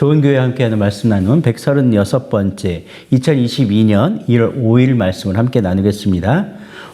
좋은 교회 함께하는 말씀 나눔 136번째 2022년 1월 5일 말씀을 함께 나누겠습니다.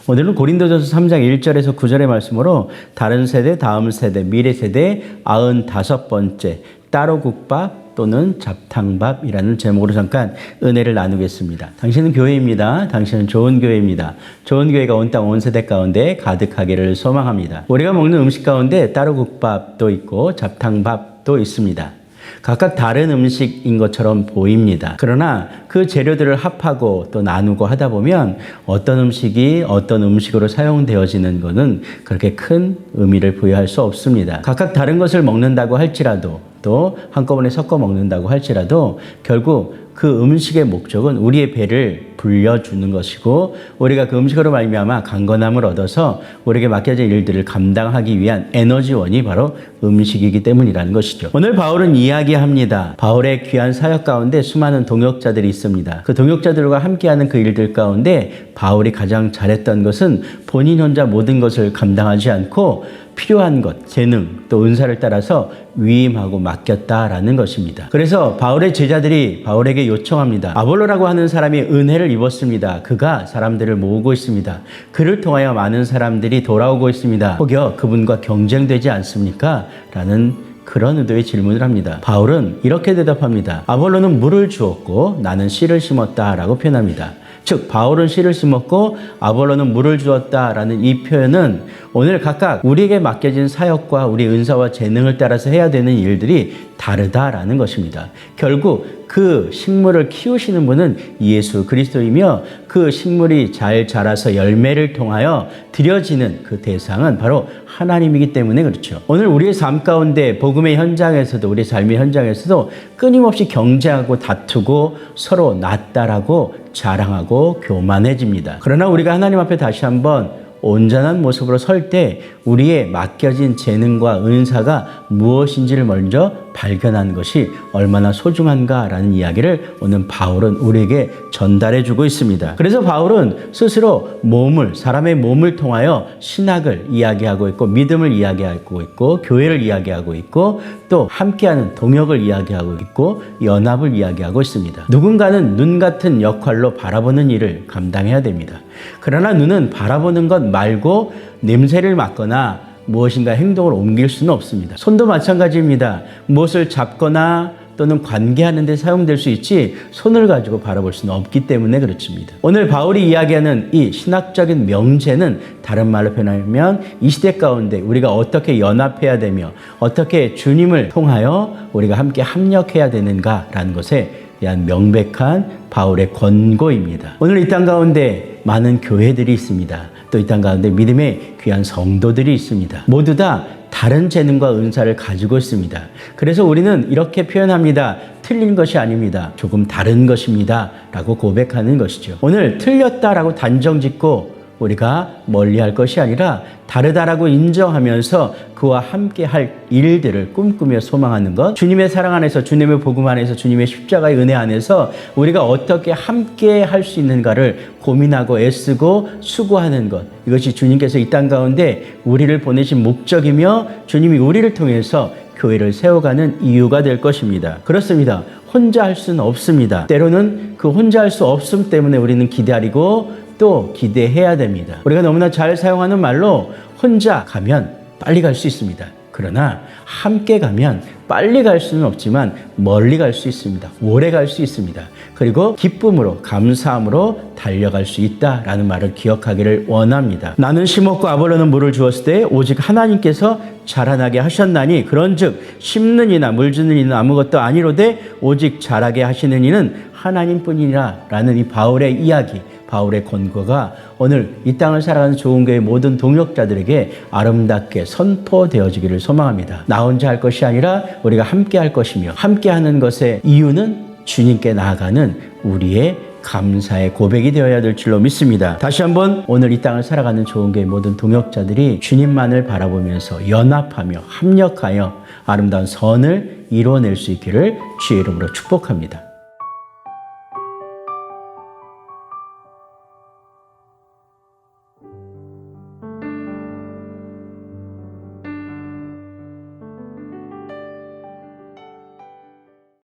오늘은 고린도전서 3장 1절에서 9절의 말씀으로 다른 세대, 다음 세대, 미래 세대 95번째 따로 국밥 또는 잡탕밥이라는 제목으로 잠깐 은혜를 나누겠습니다. 당신은 교회입니다. 당신은 좋은 교회입니다. 좋은 교회가 온 땅 온 세대 가운데 가득하기를 소망합니다. 우리가 먹는 음식 가운데 따로 국밥도 있고 잡탕밥 도 있습니다. 각각 다른 음식인 것처럼 보입니다. 그러나 그 재료들을 합하고 또 나누고 하다 보면 어떤 음식이 어떤 음식으로 사용되어지는 것은 그렇게 큰 의미를 부여할 수 없습니다. 각각 다른 것을 먹는다고 할지라도 또 한꺼번에 섞어 먹는다고 할지라도 결국 그 음식의 목적은 우리의 배를 불려주는 것이고 우리가 그 음식으로 말미암아 강건함을 얻어서 우리에게 맡겨진 일들을 감당하기 위한 에너지원이 바로 음식이기 때문이라는 것이죠. 오늘 바울은 이야기합니다. 바울의 귀한 사역 가운데 수많은 동역자들이 있습니다. 그 동역자들과 함께하는 그 일들 가운데 바울이 가장 잘했던 것은 본인 혼자 모든 것을 감당하지 않고 필요한 것, 재능, 또 은사를 따라서 위임하고 맡겼다라는 것입니다. 그래서 바울의 제자들이 바울에게 요청합니다. 아볼로라고 하는 사람이 은혜를 입었습니다. 그가 사람들을 모으고 있습니다. 그를 통하여 많은 사람들이 돌아오고 있습니다. 혹여 그분과 경쟁되지 않습니까? 라는 그런 의도의 질문을 합니다. 바울은 이렇게 대답합니다. 아볼로는 물을 주었고 나는 씨를 심었다라고 표현합니다. 즉 바울은 씨를 심었고 아볼로는 물을 주었다라는 이 표현은 오늘 각각 우리에게 맡겨진 사역과 우리 은사와 재능을 따라서 해야 되는 일들이 다르다라는 것입니다. 결국 그 식물을 키우시는 분은 예수 그리스도이며 그 식물이 잘 자라서 열매를 통하여 드려지는 그 대상은 바로 하나님이기 때문에 그렇죠. 오늘 우리의 삶 가운데 복음의 현장에서도 우리 삶의 현장에서도 끊임없이 경쟁하고 다투고 서로 낫다라고 자랑하고 교만해집니다. 그러나 우리가 하나님 앞에 다시 한번 온전한 모습으로 설 때 우리의 맡겨진 재능과 은사가 무엇인지를 먼저 발견한 것이 얼마나 소중한가라는 이야기를 오늘 바울은 우리에게 전달해 주고 있습니다. 그래서 바울은 스스로 몸을, 사람의 몸을 통하여 신학을 이야기하고 있고 믿음을 이야기하고 있고 교회를 이야기하고 있고 또 함께하는 동역을 이야기하고 있고 연합을 이야기하고 있습니다. 누군가는 눈 같은 역할로 바라보는 일을 감당해야 됩니다. 그러나 눈은 바라보는 것 말고 냄새를 맡거나 무엇인가 행동을 옮길 수는 없습니다. 손도 마찬가지입니다. 무엇을 잡거나 또는 관계하는 데 사용될 수 있지 손을 가지고 바라볼 수는 없기 때문에 그렇습니다. 오늘 바울이 이야기하는 이 신학적인 명제는 다른 말로 표현하면 이 시대 가운데 우리가 어떻게 연합해야 되며 어떻게 주님을 통하여 우리가 함께 합력해야 되는가라는 것에 대한 명백한 바울의 권고입니다. 오늘 이 땅 가운데 많은 교회들이 있습니다. 또 이 땅 가운데 믿음의 귀한 성도들이 있습니다. 모두 다 다른 재능과 은사를 가지고 있습니다. 그래서 우리는 이렇게 표현합니다. 틀린 것이 아닙니다. 조금 다른 것입니다. 라고 고백하는 것이죠. 오늘 틀렸다라고 단정 짓고 우리가 멀리 할 것이 아니라 다르다라고 인정하면서 그와 함께 할 일들을 꿈꾸며 소망하는 것. 주님의 사랑 안에서, 주님의 복음 안에서, 주님의 십자가의 은혜 안에서 우리가 어떻게 함께 할 수 있는가를 고민하고 애쓰고 수고하는 것. 이것이 주님께서 이 땅 가운데 우리를 보내신 목적이며 주님이 우리를 통해서 교회를 세워가는 이유가 될 것입니다. 그렇습니다. 혼자 할 수는 없습니다. 때로는 그 혼자 할 수 없음 때문에 우리는 기다리고 또 기대해야 됩니다. 우리가 너무나 잘 사용하는 말로 혼자 가면 빨리 갈 수 있습니다. 그러나 함께 가면 빨리 갈 수는 없지만 멀리 갈 수 있습니다. 오래 갈 수 있습니다. 그리고 기쁨으로 감사함으로 달려갈 수 있다라는 말을 기억하기를 원합니다. 나는 심었고 아볼로는 물을 주었을 때 오직 하나님께서 자라나게 하셨나니 그런즉 심는 이나 물 주는 이는 아무것도 아니로되 오직 자라게 하시는 이는 하나님뿐이라라는 이 바울의 이야기 바울의 권고가 오늘 이 땅을 살아가는 좋은 교회 모든 동역자들에게 아름답게 선포되어지기를 소망합니다. 나 혼자 할 것이 아니라 우리가 함께 할 것이며 함께 하는 것의 이유는 주님께 나아가는 우리의 감사의 고백이 되어야 될 줄로 믿습니다. 다시 한번 오늘 이 땅을 살아가는 좋은 교회 모든 동역자들이 주님만을 바라보면서 연합하며 합력하여 아름다운 선을 이루어낼 수 있기를 주의 이름으로 축복합니다.